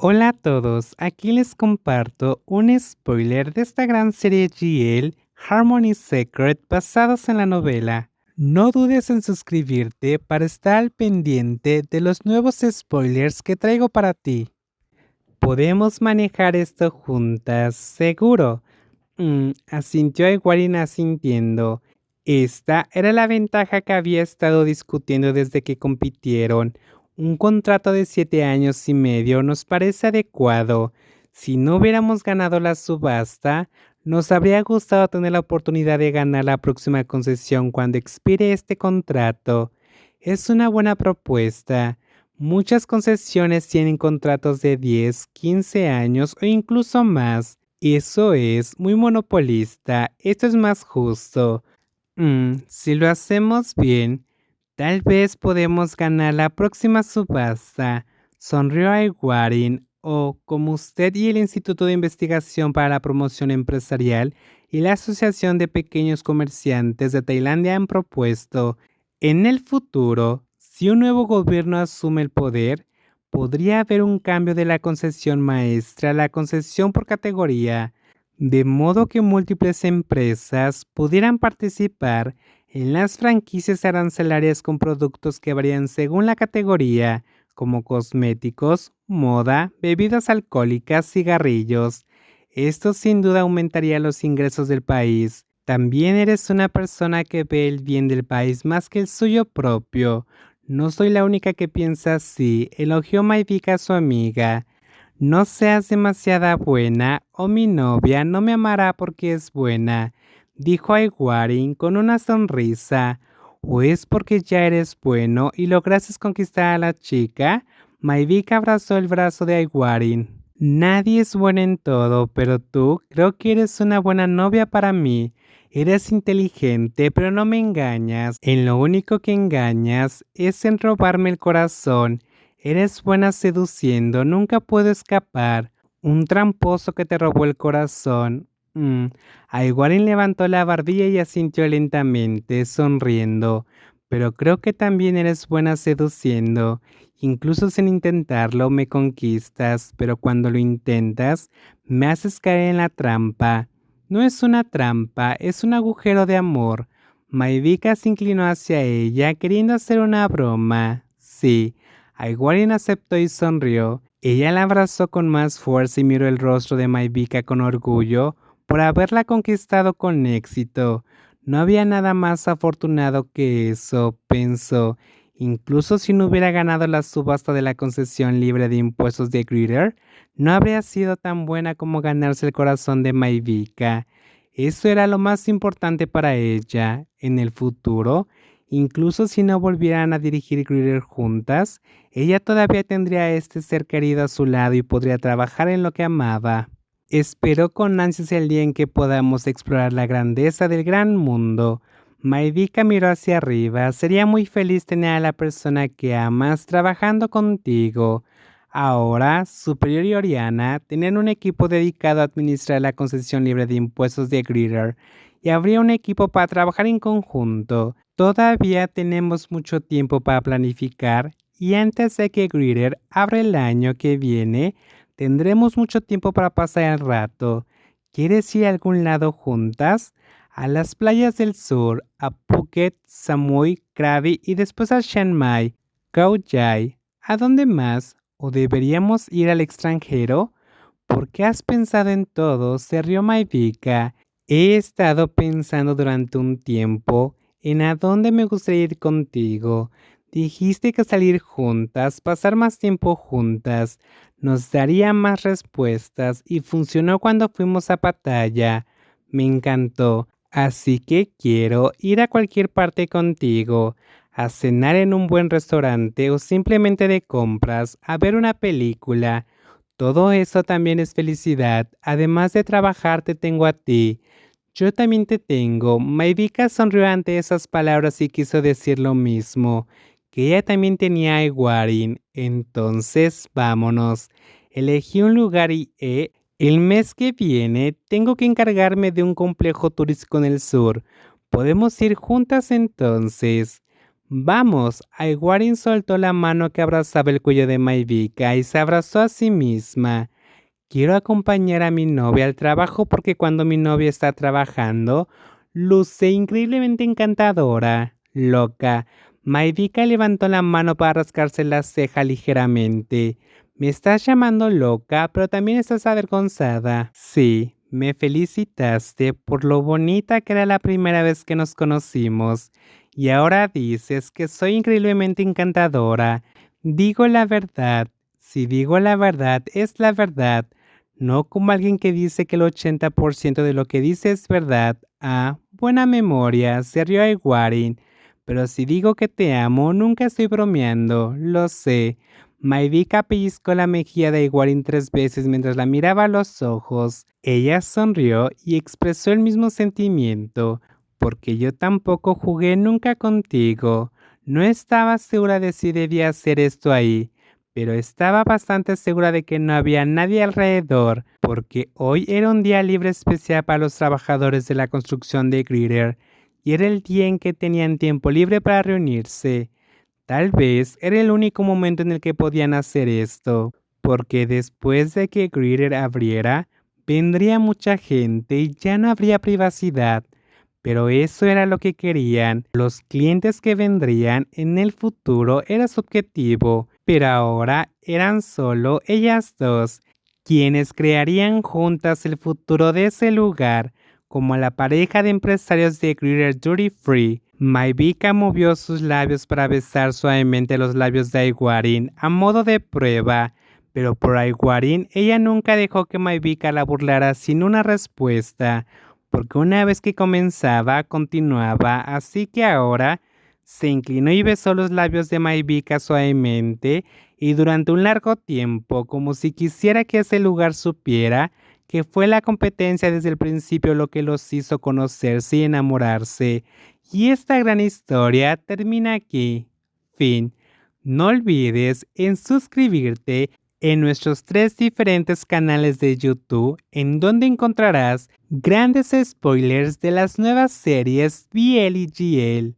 Hola a todos, aquí les comparto un spoiler de esta gran serie GL Harmony Secret basados en la novela. No dudes en suscribirte para estar al pendiente de los nuevos spoilers que traigo para ti. Podemos manejar esto juntas, seguro. Mm, asintió Iguarin asintiendo. Esta era la ventaja que había estado discutiendo desde que compitieron. Un contrato de siete años y medio nos parece adecuado. Si no hubiéramos ganado la subasta, nos habría gustado tener la oportunidad de ganar la próxima concesión cuando expire este contrato. Es una buena propuesta. Muchas concesiones tienen contratos de 10, 15 años o incluso más. Eso es muy monopolista. Esto es más justo. Mm, si lo hacemos bien, Tal vez podemos ganar la próxima subasta. Sonrió a Iguarin, o como usted y el Instituto de Investigación para la Promoción Empresarial y la Asociación de Pequeños Comerciantes de Tailandia han propuesto, en el futuro, si un nuevo gobierno asume el poder, podría haber un cambio de la concesión maestra a la concesión por categoría, de modo que múltiples empresas pudieran participar en las franquicias arancelarias con productos que varían según la categoría, como cosméticos, moda, bebidas alcohólicas, cigarrillos. Esto sin duda aumentaría los ingresos del país. También eres una persona que ve el bien del país más que el suyo propio. No soy la única que piensa así, elogió Maivika a su amiga. No seas demasiada buena, o mi novia no me amará porque es buena dijo Aiguarin con una sonrisa. ¿O es porque ya eres bueno y lograste conquistar a la chica? Maivika abrazó el brazo de Aiguarin. Nadie es bueno en todo, pero tú creo que eres una buena novia para mí. Eres inteligente, pero no me engañas. En lo único que engañas es en robarme el corazón. Eres buena seduciendo, nunca puedo escapar. Un tramposo que te robó el corazón. Mm. Levantó la barbilla y asintió lentamente, sonriendo. Pero creo que también eres buena seduciendo. Incluso sin intentarlo me conquistas, pero cuando lo intentas, me haces caer en la trampa. No es una trampa, es un agujero de amor. Maivika se inclinó hacia ella, queriendo hacer una broma. Sí, Aiguarin aceptó y sonrió. Ella la abrazó con más fuerza y miró el rostro de Maivika con orgullo por haberla conquistado con éxito. No había nada más afortunado que eso, pensó. Incluso si no hubiera ganado la subasta de la concesión libre de impuestos de Greeter, no habría sido tan buena como ganarse el corazón de Maivika. Eso era lo más importante para ella. En el futuro, incluso si no volvieran a dirigir Greeter juntas, ella todavía tendría a este ser querido a su lado y podría trabajar en lo que amaba. Espero con ansias el día en que podamos explorar la grandeza del gran mundo. Maivika miró hacia arriba. Sería muy feliz tener a la persona que amas trabajando contigo. Ahora, Superior y Oriana tenían un equipo dedicado a administrar la concesión libre de impuestos de Greeter y habría un equipo para trabajar en conjunto. Todavía tenemos mucho tiempo para planificar y antes de que Greeter abra el año que viene, Tendremos mucho tiempo para pasar el rato. ¿Quieres ir a algún lado juntas? A las playas del sur, a Phuket, Samui, Krabi y después a Chiang Mai, Khao Yai. ¿A dónde más? ¿O deberíamos ir al extranjero? ¿Por qué has pensado en todo? Se rió Maivika. He estado pensando durante un tiempo en a dónde me gustaría ir contigo. Dijiste que salir juntas, pasar más tiempo juntas, nos daría más respuestas y funcionó cuando fuimos a Pattaya. Me encantó, así que quiero ir a cualquier parte contigo, a cenar en un buen restaurante o simplemente de compras, a ver una película. Todo eso también es felicidad. Además de trabajar, te tengo a ti. Yo también te tengo. Maivika sonrió ante esas palabras y quiso decir lo mismo que ella también tenía a Iguarin. Entonces, vámonos. Elegí un lugar y eh, el mes que viene tengo que encargarme de un complejo turístico en el sur. ¿Podemos ir juntas entonces? Vamos, Aiguarin soltó la mano que abrazaba el cuello de Maivika y se abrazó a sí misma. Quiero acompañar a mi novia al trabajo porque cuando mi novia está trabajando, luce increíblemente encantadora. Loca. Maivika levantó la mano para rascarse la ceja ligeramente. Me estás llamando loca, pero también estás avergonzada. Sí, me felicitaste por lo bonita que era la primera vez que nos conocimos. Y ahora dices que soy increíblemente encantadora. Digo la verdad. Si digo la verdad, es la verdad. No como alguien que dice que el 80% de lo que dice es verdad. Ah, buena memoria, se rió Aiguarin. Pero si digo que te amo, nunca estoy bromeando, lo sé. Maivika pellizcó la mejilla de Iguarin tres veces mientras la miraba a los ojos. Ella sonrió y expresó el mismo sentimiento, porque yo tampoco jugué nunca contigo. No estaba segura de si debía hacer esto ahí, pero estaba bastante segura de que no había nadie alrededor, porque hoy era un día libre especial para los trabajadores de la construcción de Gritter, y era el día en que tenían tiempo libre para reunirse. Tal vez era el único momento en el que podían hacer esto, porque después de que Greeter abriera, vendría mucha gente y ya no habría privacidad. Pero eso era lo que querían. Los clientes que vendrían en el futuro era su objetivo, pero ahora eran solo ellas dos, quienes crearían juntas el futuro de ese lugar, como la pareja de empresarios de Greeter Duty Free. Maivika movió sus labios para besar suavemente los labios de Aiguarin a modo de prueba, pero por Aiguarin ella nunca dejó que Maivika la burlara sin una respuesta, porque una vez que comenzaba continuaba, así que ahora se inclinó y besó los labios de Maivika suavemente y durante un largo tiempo, como si quisiera que ese lugar supiera que fue la competencia desde el principio lo que los hizo conocerse y enamorarse, y esta gran historia termina aquí. Fin. No olvides en suscribirte en nuestros tres diferentes canales de YouTube en donde encontrarás grandes spoilers de las nuevas series BL y GL.